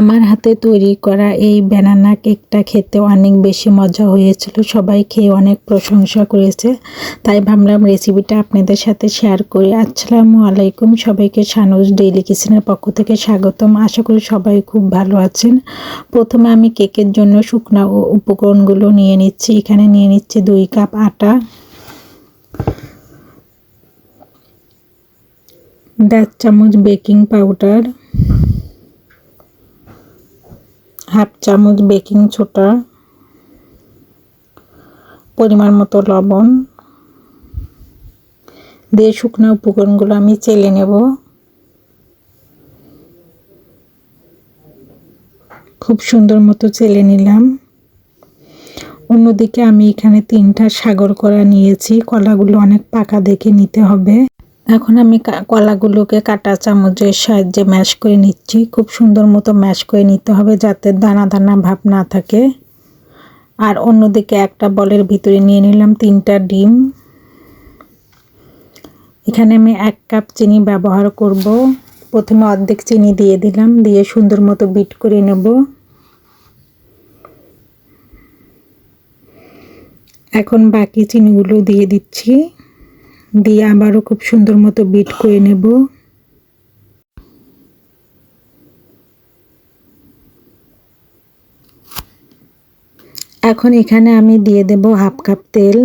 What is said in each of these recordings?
আমার হাতে তৈরি করা এই ব্যানানা কেকটা খেতে অনেক বেশি মজা হয়েছিল। সবাই খেয়ে অনেক প্রশংসা করেছে। তাই ভাবলাম রেসিপিটা আপনাদের সাথে শেয়ার করি। আসসালামু আলাইকুম। সবাইকে সানুজ ডেইলি কিচেনের পক্ষ থেকে স্বাগতম। আশা করি সবাই খুব ভালো আছেন। প্রথমে আমি কেকের জন্য শুকনো উপকরণগুলো নিয়ে নিচ্ছি। এখানে নিয়ে নিচ্ছি দুই কাপ আটা। দেড় চামচ বেকিং পাউডার হাফ চামচ বেকিং সোডা, পরিমাণ মতো লবণ, দিয়ে শুকনো উপকরণগুলো আমি চেলে নেব। খুব সুন্দর মতো চেলে নিলাম। অন্যদিকে আমি এখানে তিনটা সাগর করা নিয়েছি। কলাগুলো অনেক পাকা দেখে নিতে হবে। এখন আমি কলাগুলোকে কাটা চামচের সাহায্যে ম্যাশ করে নিচ্ছি। খুব সুন্দর মতো ম্যাশ করে নিতে হবে যাতে দানা দানা ভাব না থাকে। আর অন্যদিকে একটা বলের ভিতরে নিয়ে নিলাম তিনটা ডিম। এখানে আমি এক কাপ চিনি ব্যবহার করব। প্রথমে অর্ধেক চিনি দিয়ে দিলাম, দিয়ে সুন্দর মতো বিট করে নেব। এখন বাকি চিনিগুলো দিয়ে দিচ্ছি। দিয়ে আবারও খুব সুন্দর মতো বিট করে নেব। এখন এখানে আমি দিয়ে দেব হাফ কাপ তেল।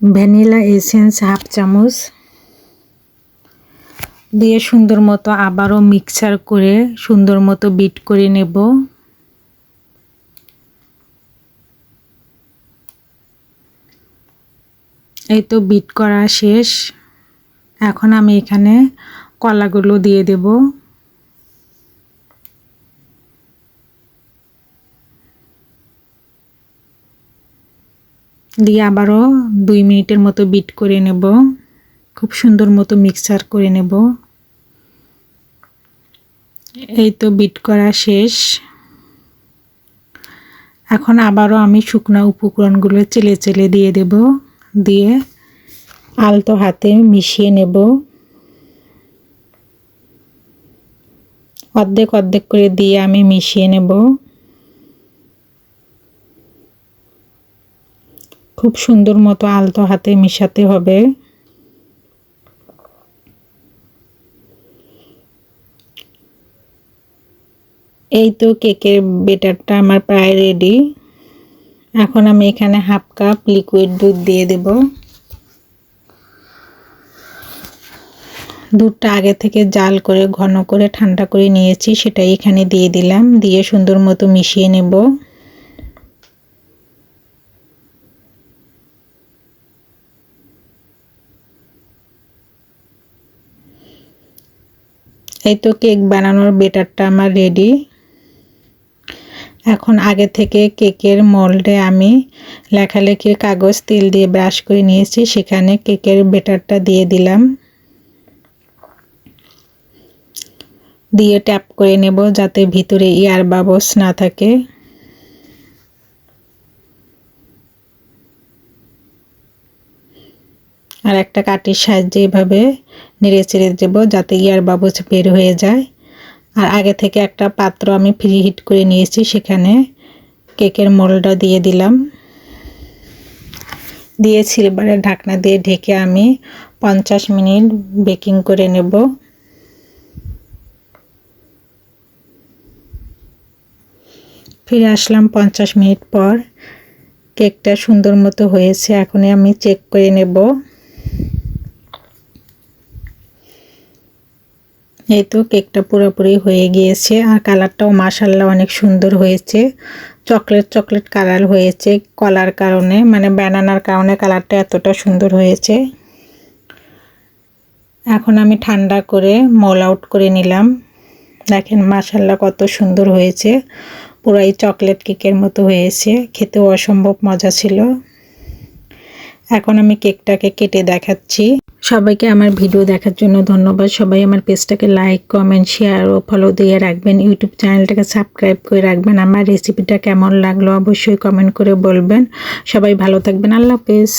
ভ্যানিলা এসেন্স হাফ চামচ। দিয়ে সুন্দর মতো আবারও মিক্সার করে সুন্দর মতো বিট করে নেব। এই তো বিট করা শেষ। এখন আমি এখানে কলাগুলো দিয়ে দেব। দিয়ে আবারও দুই মিনিটের মতো বিট করে নেব। খুব সুন্দর মতো মিক্সার করে নেব। এই তো বিট করা শেষ। এখন আবারও আমি শুকনো উপকরণগুলো চেলে চেলে দিয়ে দেব। দিয়ে আলতো হাতে মিশিয়ে নেব। অর্ধেক অর্ধেক করে দিয়ে আমি মিশিয়ে নেব। খুব সুন্দর মতো আলতো হাতে মিশাতে হবে। এই তো কেকের বেটারটা আমার প্রায় রেডি এখন আমি এখানে হাফ কাপ লিকুইড দুধ দিয়ে দেব। দুধটা আগে থেকে জাল করে, ঘন করে, ঠান্ডা করে নিয়েছি সেটা এখানে দিয়ে দিলাম। দিয়ে সুন্দর মতো মিশিয়ে নেব। এই তো কেক বানানোর বেটারটা আমার রেডি। এখন আগে থেকে কেকের মোল্ডে আমি লেখালেখির কাগজ, তেল দিয়ে ব্রাশ করে নিয়েছি। সেখানে কেকের বেটারটা দিয়ে দিলাম। দিয়ে ট্যাপ করে নেব যাতে ভিতরে ইয়ার বাবস না থাকে। আর একটা কাঠির সাহায্যে এভাবে নেড়ে চেড়ে দেবো যাতে ইয়ার বাবস বের হয়ে যায়। আর আগে থেকে একটা পাত্র আমি ফ্রি হিট করে নিয়েছি, সেখানে কেকের মোলটা দিয়ে দিলাম। দিয়ে সিলভারের ঢাকনা দিয়ে ঢেকে আমি পঞ্চাশ মিনিট বেকিং করে নেব। ফিরে আসলাম পঞ্চাশ মিনিট পর। কেকটা সুন্দর মতো হয়েছে, এখনই আমি চেক করে নেব। এই তো কেকটা পুরোপুরি হয়ে গিয়েছে আর কালারটাও মাসাল্লাহ অনেক সুন্দর হয়েছে। চকলেট চকলেট কালার হয়েছে কলার কারণে মানে ব্যানানার কারণে কালারটা এতটা সুন্দর হয়েছে। এখন আমি ঠান্ডা করে মল আউট করে নিলাম। দেখেন মাসাল্লাহ কত সুন্দর হয়েছে। পুরাই চকলেট কেকের মতো হয়েছে। খেতেও অসম্ভব মজা ছিল। এখন আমি কেকটাকে কেটে দেখাচ্ছি। সবাইকে আমার ভিডিও দেখার জন্য ধন্যবাদ। সবাই আমার পেজটাকে লাইক কমেন্ট শেয়ার ও ফলো দিয়ে রাখবেন। ইউটিউব চ্যানেলটাকে সাবস্ক্রাইব করে রাখবেন। আমার রেসিপিটা কেমন লাগল অবশ্যই কমেন্ট করে বলবেন। সবাই ভালো থাকবেন। আল্লাহ হাফেজ।